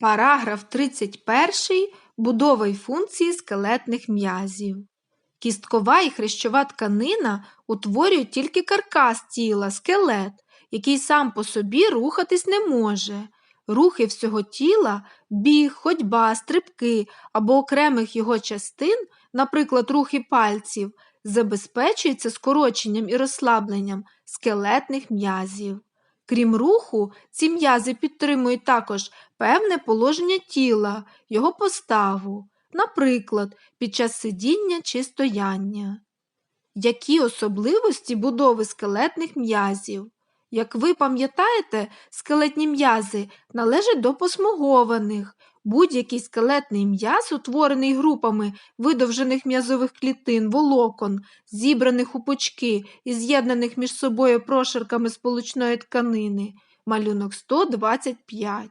Параграф 31. Будова й функції скелетних м'язів. Кісткова і хрящова тканина утворюють тільки каркас тіла, скелет, який сам по собі рухатись не може. Рухи всього тіла, біг, ходьба, стрибки або окремих його частин, наприклад, рухи пальців, забезпечуються скороченням і розслабленням скелетних м'язів. Крім руху, ці м'язи підтримують також певне положення тіла, його поставу, наприклад, під час сидіння чи стояння. Які особливості будови скелетних м'язів? Як ви пам'ятаєте, скелетні м'язи належать до посмугованих. Будь-який скелетний м'яз, утворений групами видовжених м'язових клітин, волокон, зібраних у пучки і з'єднаних між собою прошарками сполучної тканини, малюнок 125.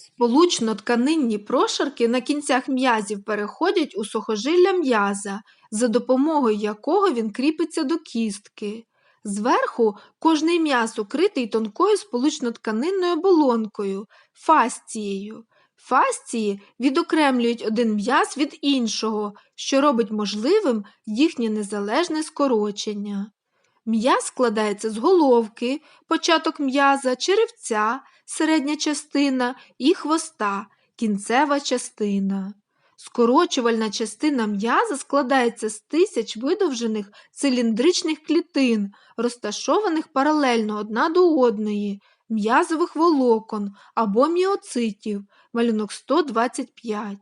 Сполучно-тканинні прошарки на кінцях м'язів переходять у сухожилля м'яза, за допомогою якого він кріпиться до кістки. Зверху кожний м'яз укритий тонкою сполучно-тканинною оболонкою, фасцією. Фасції відокремлюють один м'яз від іншого, що робить можливим їхнє незалежне скорочення. М'яз складається з головки, початок м'яза, черевця, середня частина і хвоста, кінцева частина. Скорочувальна частина м'яза складається з тисяч видовжених циліндричних клітин, розташованих паралельно одна до одної, м'язових волокон або міоцитів, малюнок 125.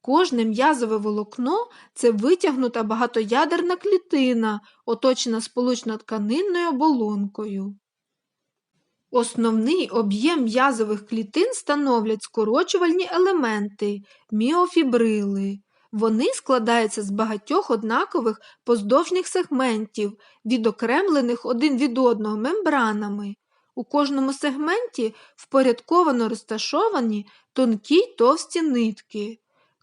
Кожне м'язове волокно це витягнута багатоядерна клітина, оточена сполучно-тканинною оболонкою. Основний об'єм м'язових клітин становлять скорочувальні елементи міофібрили. Вони складаються з багатьох однакових поздовжніх сегментів, відокремлених один від одного мембранами. У кожному сегменті впорядковано розташовані тонкі й товсті нитки.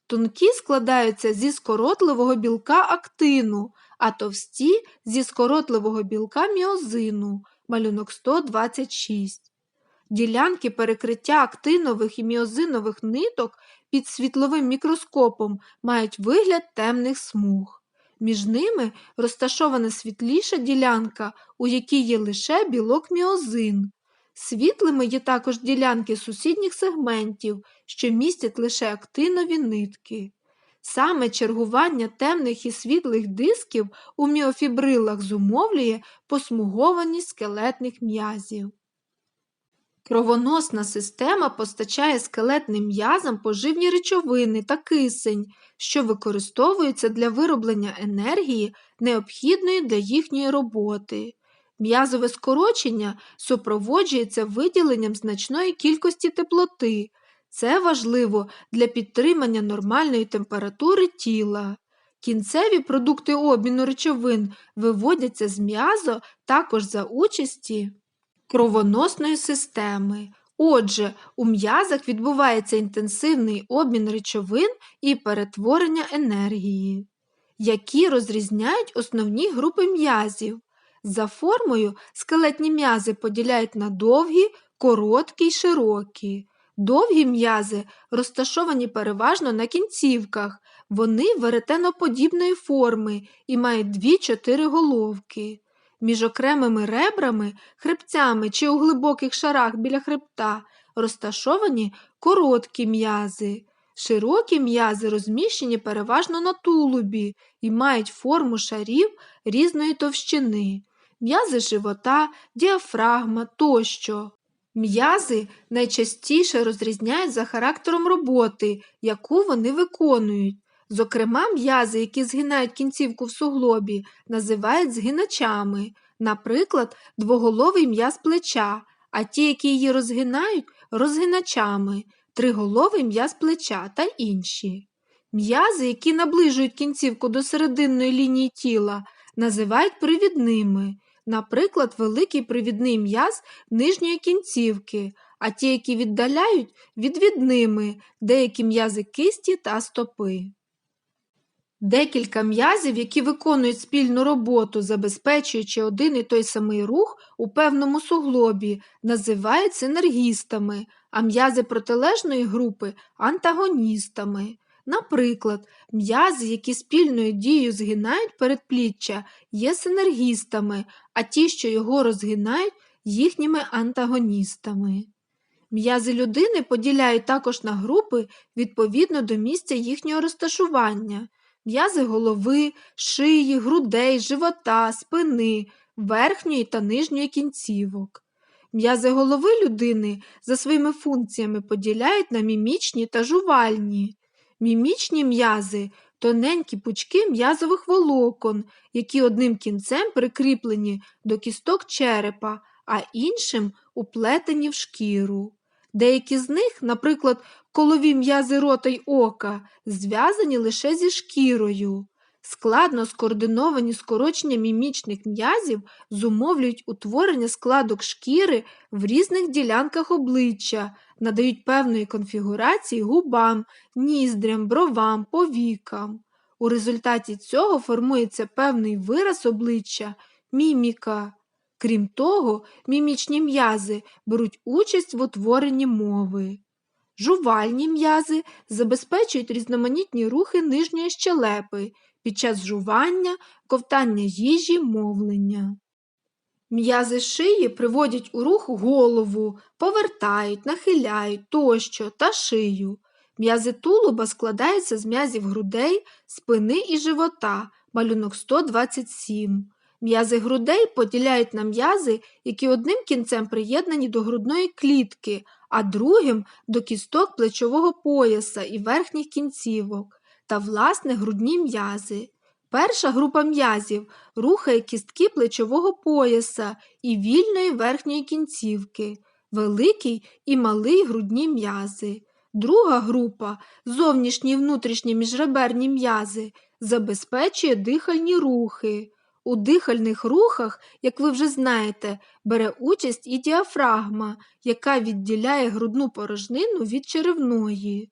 Тонкі складаються зі скоротливого білка актину, а товсті зі скоротливого білка міозину малюнок 126. Ділянки перекриття актинових і міозинових ниток під світловим мікроскопом мають вигляд темних смуг. Між ними розташована світліша ділянка, у якій є лише білок міозин. Світлими є також ділянки сусідніх сегментів, що містять лише актинові нитки. Саме чергування темних і світлих дисків у міофібрилах зумовлює посмугованість скелетних м'язів. Кровоносна система постачає скелетним м'язам поживні речовини та кисень, що використовуються для вироблення енергії, необхідної для їхньої роботи. М'язове скорочення супроводжується виділенням значної кількості теплоти, це важливо для підтримання нормальної температури тіла. Кінцеві продукти обміну речовин виводяться з м'язо також за участі кровоносної системи. Отже, у м'язах відбувається інтенсивний обмін речовин і перетворення енергії, які розрізняють основні групи м'язів. За формою скелетні м'язи поділяють на довгі, короткі й широкі. Довгі м'язи розташовані переважно на кінцівках, вони веретеноподібної форми і мають дві-чотири головки. Між окремими ребрами, хребцями чи у глибоких шарах біля хребта розташовані короткі м'язи. Широкі м'язи розміщені переважно на тулубі і мають форму шарів різної товщини, м'язи живота, діафрагма тощо. М'язи найчастіше розрізняють за характером роботи, яку вони виконують. Зокрема, м'язи, які згинають кінцівку в суглобі, називають згиначами, наприклад, двоголовий м'яз плеча, а ті, які її розгинають, розгиначами, триголовий м'яз плеча та інші. М'язи, які наближують кінцівку до серединної лінії тіла, називають привідними наприклад, великий привідний м'яз нижньої кінцівки, а ті, які віддаляють, відвідними, деякі м'язи кисті та стопи. Декілька м'язів, які виконують спільну роботу, забезпечуючи один і той самий рух у певному суглобі, називають синергістами, а м'язи протилежної групи антагоністами. Наприклад, м'язи, які спільною дією згинають передпліччя, є синергістами, а ті, що його розгинають, їхніми антагоністами. М'язи людини поділяють також на групи відповідно до місця їхнього розташування. М'язи голови, шиї, грудей, живота, спини, верхньої та нижньої кінцівок. М'язи голови людини за своїми функціями поділяють на мімічні та жувальні. Мімічні м'язи тоненькі пучки м'язових волокон, які одним кінцем прикріплені до кісток черепа, а іншим уплетені в шкіру. Деякі з них, наприклад, колові м'язи рота й ока, зв'язані лише зі шкірою. Складно скоординовані скорочення мімічних м'язів зумовлюють утворення складок шкіри в різних ділянках обличчя, надають певної конфігурації губам, ніздрям, бровам, повікам. У результаті цього формується певний вираз обличчя міміка. Крім того, мімічні м'язи беруть участь в утворенні мови. Жувальні м'язи забезпечують різноманітні рухи нижньої щелепи під час жування, ковтання їжі, мовлення. М'язи шиї приводять у рух голову, повертають, нахиляють тощо та шию. М'язи тулуба складаються з м'язів грудей, спини і живота, малюнок 127. М'язи грудей поділяють на м'язи, які одним кінцем приєднані до грудної клітки, а другим до кісток плечового пояса і верхніх кінцівок, та власне грудні м'язи. Перша група м'язів рухає кістки плечового пояса і вільної верхньої кінцівки, великий і малий грудні м'язи. Друга група зовнішні і внутрішні міжреберні м'язи забезпечує дихальні рухи. У дихальних рухах, як ви вже знаєте, бере участь і діафрагма, яка відділяє грудну порожнину від черевної.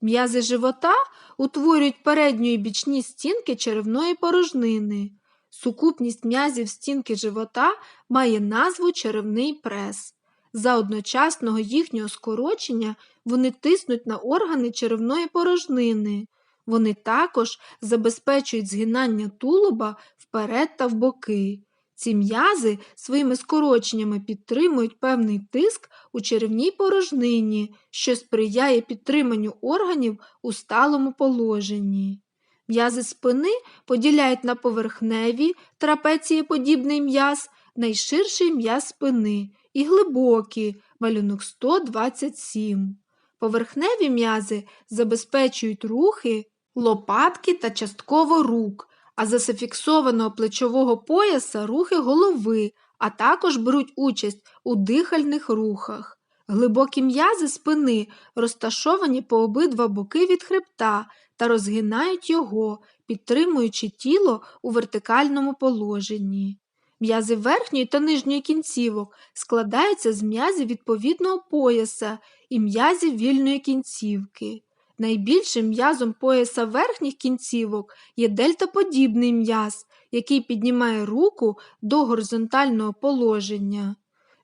М'язи живота утворюють передню і бічні стінки черевної порожнини. Сукупність м'язів стінки живота має назву черевний прес. За одночасного їхнього скорочення вони тиснуть на органи черевної порожнини. Вони також забезпечують згинання тулуба вперед та в боки. Ці м'язи своїми скороченнями підтримують певний тиск у черевній порожнині, що сприяє підтриманню органів у сталому положенні. М'язи спини поділяють на поверхневі трапецієподібний м'яз, найширший м'яз спини і глибокі малюнок 127. Поверхневі м'язи забезпечують рухи, лопатки та частково рук, а за зафіксованого плечового пояса рухи голови, а також беруть участь у дихальних рухах. Глибокі м'язи спини розташовані по обидва боки від хребта та розгинають його, підтримуючи тіло у вертикальному положенні. М'язи верхньої та нижньої кінцівок складаються з м'язів відповідного пояса і м'язів вільної кінцівки. Найбільшим м'язом пояса верхніх кінцівок є дельтаподібний м'яз, який піднімає руку до горизонтального положення.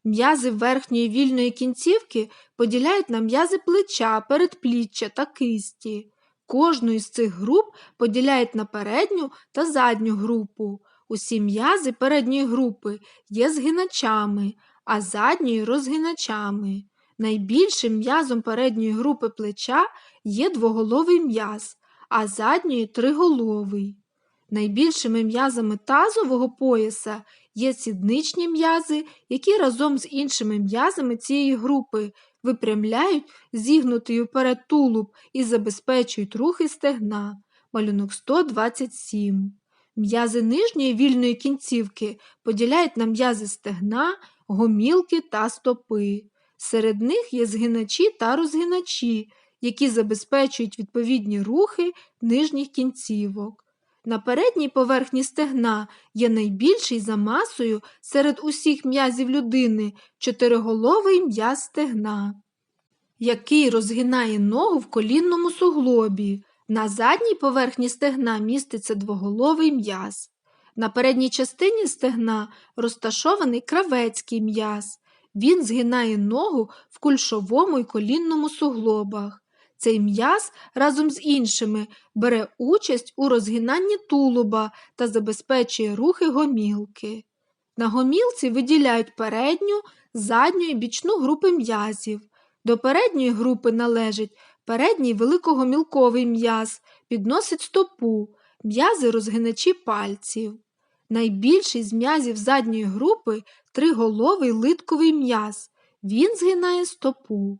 М'язи верхньої вільної кінцівки поділяють на м'язи плеча, передпліччя та кисті. Кожну із цих груп поділяють на передню та задню групу. Усі м'язи передньої групи є згиначами, а задньої розгиначами. Найбільшим м'язом передньої групи плеча є двоголовий м'яз, а задньої триголовий. Найбільшими м'язами тазового пояса є сідничні м'язи, які разом з іншими м'язами цієї групи випрямляють зігнутий уперед тулуб і забезпечують рухи стегна. Малюнок 127. М'язи нижньої вільної кінцівки поділяють на м'язи стегна, гомілки та стопи. Серед них є згиначі та розгиначі, які забезпечують відповідні рухи нижніх кінцівок. На передній поверхні стегна є найбільший за масою серед усіх м'язів людини чотириголовий м'яз стегна, який розгинає ногу в колінному суглобі. На задній поверхні стегна міститься двоголовий м'яз. На передній частині стегна розташований кравецький м'яз. Він згинає ногу в кульшовому і колінному суглобах. Цей м'яз разом з іншими бере участь у розгинанні тулуба та забезпечує рухи гомілки. На гомілці виділяють передню, задню і бічну групи м'язів. До передньої групи належить передній великогомілковий м'яз, підносить стопу, м'язи розгиначі пальців. Найбільший з м'язів задньої групи триголовий литковий м'яз. Він згинає стопу.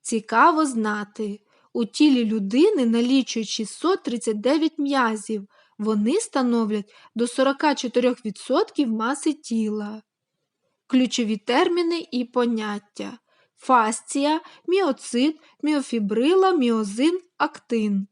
Цікаво знати, у тілі людини налічують 639 м'язів, вони становлять до 44% маси тіла. Ключові терміни і поняття фасція, міоцит, міофібрила, міозин, актин.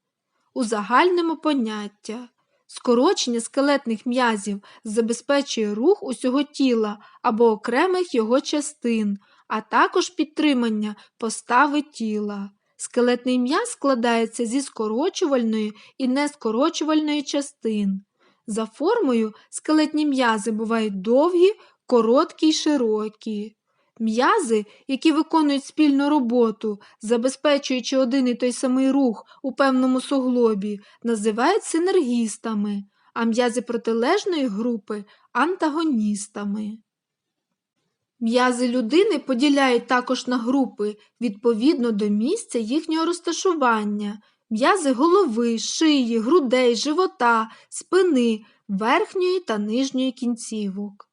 Узагальнимо поняття. Скорочення скелетних м'язів забезпечує рух усього тіла або окремих його частин, а також підтримання постави тіла. Скелетний м'яз складається зі скорочувальної і нескорочувальної частин. За формою скелетні м'язи бувають довгі, короткі й широкі. М'язи, які виконують спільну роботу, забезпечуючи один і той самий рух у певному суглобі, називають синергістами, а м'язи протилежної групи антагоністами. М'язи людини поділяють також на групи відповідно до місця їхнього розташування, м'язи голови, шиї, грудей, живота, спини, верхньої та нижньої кінцівок.